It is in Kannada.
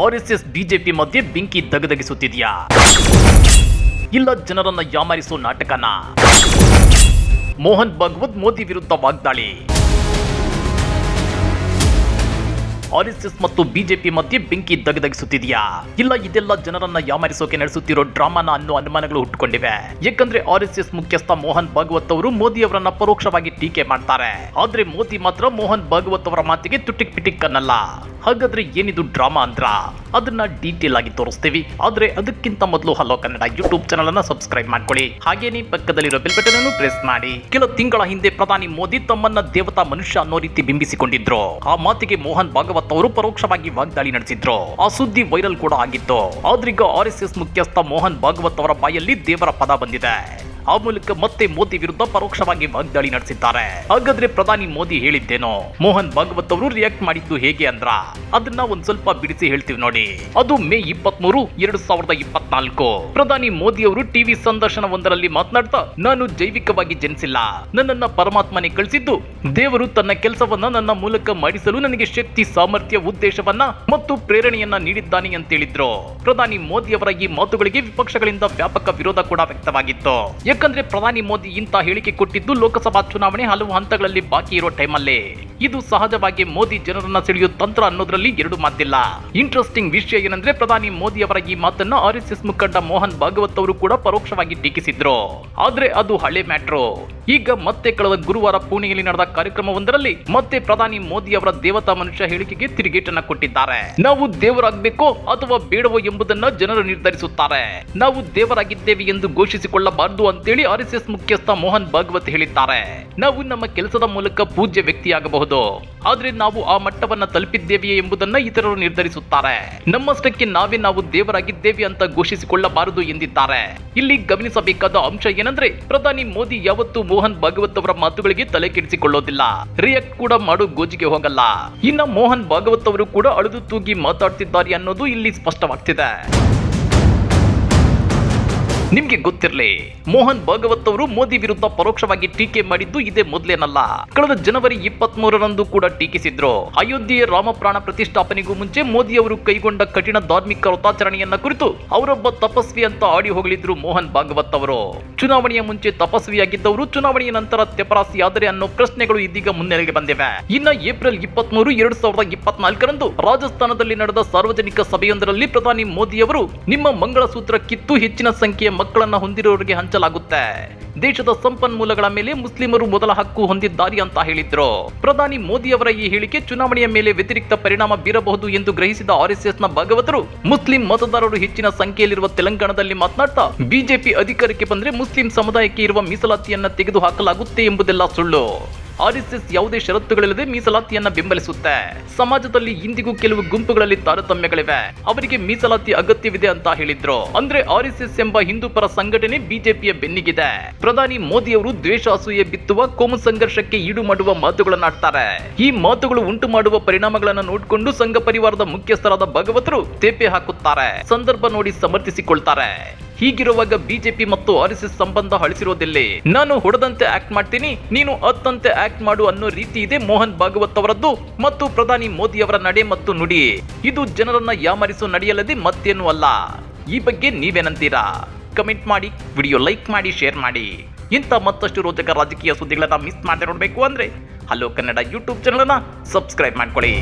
ಆರ್ ಎಸ್ ಎಸ್ ಬಿಜೆಪಿ ಮಧ್ಯೆ ಬೆಂಕಿ ದಗದಗಿಸುತ್ತಿದೆಯಾ ಇಲ್ಲ ಜನರನ್ನ ಯಾಮಾರಿಸೋ ನಾಟಕನ? ಮೋಹನ್ ಭಾಗವತ್ ಮೋದಿ ವಿರುದ್ಧ ವಾಗ್ದಾಳಿ. ಆರ್ಎಸ್ಎಸ್ ಮತ್ತು ಬಿಜೆಪಿ ಮಧ್ಯೆ ಬೆಂಕಿ ದಗದಗಿಸುತ್ತಿದೆಯಾ ಇಲ್ಲ, ಇದೆಲ್ಲ ಜನರನ್ನ ಯಾಮಾರಿಸೋಕೆ ನಡೆಸುತ್ತಿರೋ ಡ್ರಾಮಾನ ಅನ್ನೋ ಅನುಮಾನಗಳು ಹುಟ್ಟುಕೊಂಡಿವೆ. ಯಾಕಂದ್ರೆ ಆರ್ಎಸ್ಎಸ್ ಮುಖ್ಯಸ್ಥ ಮೋಹನ್ ಭಾಗವತ್ ಅವರು ಮೋದಿ ಅವರನ್ನ ಪರೋಕ್ಷವಾಗಿ ಟೀಕೆ ಮಾಡ್ತಾರೆ. ಆದ್ರೆ ಮೋದಿ ಮಾತ್ರ ಮೋಹನ್ ಭಾಗವತ್ ಅವರ ಮಾತಿಗೆ ತುಟಿಕ್ ಪಿಟಿಕ್ ಅನ್ನಲ್ಲ ಹಾಗಾದ್ರೆ ಏನಿದು ಡ್ರಾಮಾ ಅಂದ್ರ? ಅದನ್ನ ಡೀಟೇಲ್ ಆಗಿ ತೋರಿಸ್ತೀವಿ. ಆದ್ರೆ ಅದಕ್ಕಿಂತ ಮೊದಲು ಹಲೋ ಕನ್ನಡ ಯೂಟ್ಯೂಬ್ ಚಾನಲ್ ಅನ್ನ ಸಬ್ಸ್ಕ್ರೈಬ್ ಮಾಡ್ಕೊಳ್ಳಿ. ಹಾಗೇನೆ ಪಕ್ಕದಲ್ಲಿರೋ ಬೆಲ್ ಬಟನ್ ಅನ್ನು ಪ್ರೆಸ್ ಮಾಡಿ. ಕೆಲ ತಿಂಗಳ ಹಿಂದೆ ಪ್ರಧಾನಿ ಮೋದಿ ತಮ್ಮನ್ನ ದೇವತಾ ಮನುಷ್ಯ ಅನ್ನೋ ರೀತಿ ಬಿಂಬಿಸಿಕೊಂಡಿದ್ರು. ಆ ಮಾತಿಗೆ ಮೋಹನ್ ಭಾಗವತ್ ಅವರು ಪರೋಕ್ಷವಾಗಿ ವಾಗ್ದಾಳಿ ನಡೆಸಿದ್ರು. ಆ ಸುದ್ದಿ ವೈರಲ್ ಕೂಡ ಆಗಿತ್ತು. ಆದ್ರೀಗ ಆರ್ ಎಸ್ ಎಸ್ ಮುಖ್ಯಸ್ಥ ಮೋಹನ್ ಭಾಗವತ್ ಅವರ ಬಾಯಲ್ಲಿ ದೇವರ ಪದ ಬಂದಿದೆ. ಆ ಮೂಲಕ ಮತ್ತೆ ಮೋದಿ ವಿರುದ್ಧ ಪರೋಕ್ಷವಾಗಿ ವಾಗ್ದಾಳಿ ನಡೆಸಿದ್ದಾರೆ. ಹಾಗಾದ್ರೆ ಪ್ರಧಾನಿ ಮೋದಿ ಹೇಳಿದ್ದೇನೋ? ಮೋಹನ್ ಭಾಗವತ್ ಅವರು ರಿಯಾಕ್ಟ್ ಮಾಡಿದ್ದು ಹೇಗೆ ಅಂದ್ರ? ಅದನ್ನ ಒಂದ್ ಸ್ವಲ್ಪ ಬಿಡಿಸಿ ಹೇಳ್ತೀವಿ ನೋಡಿ. ಅದು ಮೇ ಇಪ್ಪತ್ಮೂರು, ಎರಡು ಸಾವಿರದ ಇಪ್ಪತ್ನಾಲ್ಕು. ಪ್ರಧಾನಿ ಮೋದಿ ಅವರು ಟಿವಿ ಸಂದರ್ಶನ ಒಂದರಲ್ಲಿ ಮಾತನಾಡ್ತಾ, ನಾನು ಜೈವಿಕವಾಗಿ ಜನಿಸಿಲ್ಲ. ನನ್ನನ್ನ ಪರಮಾತ್ಮನೇ ಕಳಿಸಿದ್ದು. ದೇವರು ತನ್ನ ಕೆಲಸವನ್ನ ನನ್ನ ಮೂಲಕ ಮಾಡಿಸಲು ನನಗೆ ಶಕ್ತಿ, ಸಾಮರ್ಥ್ಯ, ಉದ್ದೇಶವನ್ನ ಮತ್ತು ಪ್ರೇರಣೆಯನ್ನ ನೀಡಿದ್ದಾನೆ ಅಂತ ಹೇಳಿದ್ರು. ಪ್ರಧಾನಿ ಮೋದಿ ಅವರ ಈ ಮಾತುಗಳಿಗೆ ವಿಪಕ್ಷಗಳಿಂದ ವ್ಯಾಪಕ ವಿರೋಧ ಕೂಡ ವ್ಯಕ್ತವಾಗಿತ್ತು. ಯಾಕಂದ್ರೆ ಪ್ರಧಾನಿ ಮೋದಿ ಇಂತ ಹೇಳಿಕೆ ಕೊಟ್ಟಿದ್ದು ಲೋಕಸಭಾ ಚುನಾವಣೆ ಹಲವು ಹಂತಗಳಲ್ಲಿ ಬಾಕಿ ಇರೋ ಟೈಮಲ್ಲಿ ಇದು ಸಹಜವಾಗಿ ಮೋದಿ ಜನರನ್ನ ಸೆಳೆಯುವ ತಂತ್ರ ಅನ್ನೋದ್ರಲ್ಲಿ ಎರಡು ಮಾತಿಲ್ಲ. ಇಂಟ್ರೆಸ್ಟಿಂಗ್ ವಿಷಯ ಏನಂದ್ರೆ ಪ್ರಧಾನಿ ಮೋದಿ ಅವರ ಈ ಮಾತನ್ನ ಆರ್ ಎಸ್ ಎಸ್ ಮುಖಂಡ ಮೋಹನ್ ಭಾಗವತ್ ಅವರು ಕೂಡ ಪರೋಕ್ಷವಾಗಿ ಟೀಕಿಸಿದ್ರು. ಆದ್ರೆ ಅದು ಹಳೆ ಮ್ಯಾಟ್ರೋ. ಈಗ ಮತ್ತೆ ಕಳೆದ ಗುರುವಾರ ಪುಣೆಯಲ್ಲಿ ನಡೆದ ಕಾರ್ಯಕ್ರಮವೊಂದರಲ್ಲಿ ಮತ್ತೆ ಪ್ರಧಾನಿ ಮೋದಿ ಅವರ ದೇವತಾ ಮನುಷ್ಯ ಹೇಳಿಕೆಗೆ ತಿರುಗೇಟನ್ನ ಕೊಟ್ಟಿದ್ದಾರೆ. ನಾವು ದೇವರಾಗಬೇಕೋ ಅಥವಾ ಬೇಡವೋ ಎಂಬುದನ್ನ ಜನರು ನಿರ್ಧರಿಸುತ್ತಾರೆ. ನಾವು ದೇವರಾಗಿದ್ದೇವೆ ಎಂದು ಘೋಷಿಸಿಕೊಳ್ಳಬಾರದು ಅಂತೇಳಿ ಆರ್ ಎಸ್ ಎಸ್ ಮುಖ್ಯಸ್ಥ ಮೋಹನ್ ಭಾಗವತ್ ಹೇಳಿದ್ದಾರೆ. ನಾವು ನಮ್ಮ ಕೆಲಸದ ಮೂಲಕ ಪೂಜ್ಯ ವ್ಯಕ್ತಿಯಾಗಬಹುದು. ಆದ್ರೆ ನಾವು ಆ ಮಟ್ಟವನ್ನ ತಲುಪಿದ್ದೇವೆಯೇ ಎಂಬುದನ್ನ ಇತರರು ನಿರ್ಧರಿಸುತ್ತಾರೆ. ನಮ್ಮಷ್ಟಕ್ಕೆ ನಾವೇ ನಾವು ದೇವರಾಗಿದ್ದೇವೆ ಅಂತ ಘೋಷಿಸಿಕೊಳ್ಳಬಾರದು ಎಂದಿದ್ದಾರೆ. ಇಲ್ಲಿ ಗಮನಿಸಬೇಕಾದ ಅಂಶ ಏನಂದ್ರೆ, ಪ್ರಧಾನಿ ಮೋದಿ ಯಾವತ್ತೂ ಮೋಹನ್ ಭಾಗವತ್ ಅವರ ಮಾತುಗಳಿಗೆ ತಲೆ ಕೆಡಿಸಿಕೊಳ್ಳೋದಿಲ್ಲ. ರಿಯಾಕ್ಟ್ ಕೂಡ ಮಾಡೋ ಗೋಜಿಗೆ ಹೋಗಲ್ಲ. ಇನ್ನ ಮೋಹನ್ ಭಾಗವತ್ ಅವರು ಕೂಡ ಅಳುದು ತೂಗಿ ಮಾತಾಡ್ತಿದ್ದಾರೆ ಅನ್ನೋದು ಇಲ್ಲಿ ಸ್ಪಷ್ಟವಾಗ್ತಿದೆ. ನಿಮ್ಗೆ ಗೊತ್ತಿರಲಿ, ಮೋಹನ್ ಭಾಗವತ್ ಅವರು ಮೋದಿ ವಿರುದ್ಧ ಪರೋಕ್ಷವಾಗಿ ಟೀಕೆ ಮಾಡಿದ್ದು ಇದೇ ಮೊದಲೇನಲ್ಲ. ಕಳೆದ ಜನವರಿ ಇಪ್ಪತ್ತ್ ಮೂರರಂದು ಕೂಡ ಟೀಕಿಸಿದ್ರು. ಅಯೋಧ್ಯೆಯ ರಾಮಪ್ರಾಣ ಪ್ರತಿಷ್ಠಾಪನೆಗೂ ಮುಂಚೆ ಮೋದಿ ಅವರು ಕೈಗೊಂಡ ಕಠಿಣ ಧಾರ್ಮಿಕ ವ್ರತಾಚರಣೆಯನ್ನ ಕುರಿತು ಅವರೊಬ್ಬ ತಪಸ್ವಿ ಅಂತ ಆಡಿ ಹೋಗಲಿದ್ರು ಮೋಹನ್ ಭಾಗವತ್ ಅವರು. ಚುನಾವಣೆಯ ಮುಂಚೆ ತಪಸ್ವಿಯಾಗಿದ್ದವರು ಚುನಾವಣೆಯ ನಂತರ ತೆಪರಾಸಿ ಆದರೆ ಅನ್ನೋ ಪ್ರಶ್ನೆಗಳು ಇದೀಗ ಮುನ್ನೆಲೆಗೆ ಬಂದಿವೆ. ಇನ್ನ ಏಪ್ರಿಲ್ ಇಪ್ಪತ್ತ್ ಮೂರು ಎರಡ್ ಸಾವಿರದ ಇಪ್ಪತ್ನಾಲ್ಕರಂದು ರಾಜಸ್ಥಾನದಲ್ಲಿ ನಡೆದ ಸಾರ್ವಜನಿಕ ಸಭೆಯೊಂದರಲ್ಲಿ ಪ್ರಧಾನಿ ಮೋದಿ ಅವರು ನಿಮ್ಮ ಮಂಗಳಸೂತ್ರ ಕಿತ್ತು ಹೆಚ್ಚಿನ ಸಂಖ್ಯೆಯ ಮಕ್ಕಳನ್ನ ಹೊಂದಿರುವವರಿಗೆ ಹಂಚಲಾಗುತ್ತೆ. ದೇಶದ ಸಂಪನ್ಮೂಲಗಳ ಮೇಲೆ ಮುಸ್ಲಿಮರು ಮೊದಲ ಹಕ್ಕು ಹೊಂದಿದ್ದಾರೆ ಅಂತ ಹೇಳಿದ್ರು. ಪ್ರಧಾನಿ ಮೋದಿ ಅವರ ಈ ಹೇಳಿಕೆ ಚುನಾವಣೆಯ ಮೇಲೆ ವ್ಯತಿರಿಕ್ತ ಪರಿಣಾಮ ಬೀರಬಹುದು ಎಂದು ಗ್ರಹಿಸಿದ ಆರ್ಎಸ್ಎಸ್ನ ಭಾಗವತರು, ಮುಸ್ಲಿಂ ಮತದಾರರು ಹೆಚ್ಚಿನ ಸಂಖ್ಯೆಯಲ್ಲಿರುವ ತೆಲಂಗಾಣದಲ್ಲಿ ಮಾತನಾಡ್ತಾ, ಬಿಜೆಪಿ ಅಧಿಕಾರಕ್ಕೆ ಬಂದ್ರೆ ಮುಸ್ಲಿಂ ಸಮುದಾಯಕ್ಕೆ ಇರುವ ಮೀಸಲಾತಿಯನ್ನ ತೆಗೆದು ಹಾಕಲಾಗುತ್ತೆ ಎಂಬುದೆಲ್ಲ ಸುಳ್ಳು. ಆರ್ಎಸ್ಎಸ್ ಯಾವುದೇ ಷರತ್ತುಗಳಿಲ್ಲದೆ ಮೀಸಲಾತಿಯನ್ನ ಬೆಂಬಲಿಸುತ್ತೆ. ಸಮಾಜದಲ್ಲಿ ಇಂದಿಗೂ ಕೆಲವು ಗುಂಪುಗಳಲ್ಲಿ ತಾರತಮ್ಯಗಳಿವೆ. ಅವರಿಗೆ ಮೀಸಲಾತಿ ಅಗತ್ಯವಿದೆ ಅಂತ ಹೇಳಿದ್ರು. ಅಂದ್ರೆ ಆರ್ಎಸ್ಎಸ್ ಎಂಬ ಹಿಂದೂ ಪರ ಸಂಘಟನೆ ಬಿಜೆಪಿಯ ಬೆನ್ನಿಗಿದೆ. ಪ್ರಧಾನಿ ಮೋದಿ ಅವರು ದ್ವೇಷ ಅಸೂಯೆ ಬಿತ್ತುವ, ಕೋಮು ಸಂಘರ್ಷಕ್ಕೆ ಈಡು ಮಾಡುವ ಮಾತುಗಳನ್ನಾಡ್ತಾರೆ. ಈ ಮಾತುಗಳು ಉಂಟು ಮಾಡುವ ಪರಿಣಾಮಗಳನ್ನ ನೋಡಿಕೊಂಡು ಸಂಘ ಪರಿವಾರದ ಮುಖ್ಯಸ್ಥರಾದ ಭಗವತರು ತೇಪೆ ಹಾಕುತ್ತಾರೆ. ಸಂದರ್ಭ ನೋಡಿ ಸಮರ್ಥಿಸಿಕೊಳ್ತಾರೆ. ಹೀಗಿರುವಾಗ ಬಿಜೆಪಿ ಮತ್ತು ಆರ್ ಎಸ್ ಸಂಬಂಧ ಅಳಿಸಿರೋದಿಲ್ಲೇ? ನಾನು ಹೊಡೆದಂತೆ ಆಕ್ಟ್ ಮಾಡ್ತೀನಿ, ನೀನು ಅತ್ತಂತೆ ಆಕ್ಟ್ ಮಾಡು ಅನ್ನೋ ರೀತಿ ಇದೆ ಮೋಹನ್ ಭಾಗವತ್ ಅವರದ್ದು ಮತ್ತು ಪ್ರಧಾನಿ ಮೋದಿ ಅವರ ನಡೆ ಮತ್ತು ನುಡಿ. ಇದು ಜನರನ್ನ ಯಾಮರಿಸೋ ನಡೆಯಲ್ಲದೆ ಮತ್ತೇನೂ ಅಲ್ಲ. ಈ ಬಗ್ಗೆ ನೀವೇನಂತೀರಾ? ಕಮೆಂಟ್ ಮಾಡಿ, ವಿಡಿಯೋ ಲೈಕ್ ಮಾಡಿ, ಶೇರ್ ಮಾಡಿ. ಇಂಥ ಮತ್ತಷ್ಟು ರೋಚಕ ರಾಜಕೀಯ ಸುದ್ದಿಗಳನ್ನ ಮಿಸ್ ಮಾಡದೆ ನೋಡಬೇಕು ಅಂದ್ರೆ ಹಲೋ ಕನ್ನಡ ಯೂಟ್ಯೂಬ್ ಚಾನಲನ್ನು ಸಬ್ಸ್ಕ್ರೈಬ್ ಮಾಡ್ಕೊಳ್ಳಿ.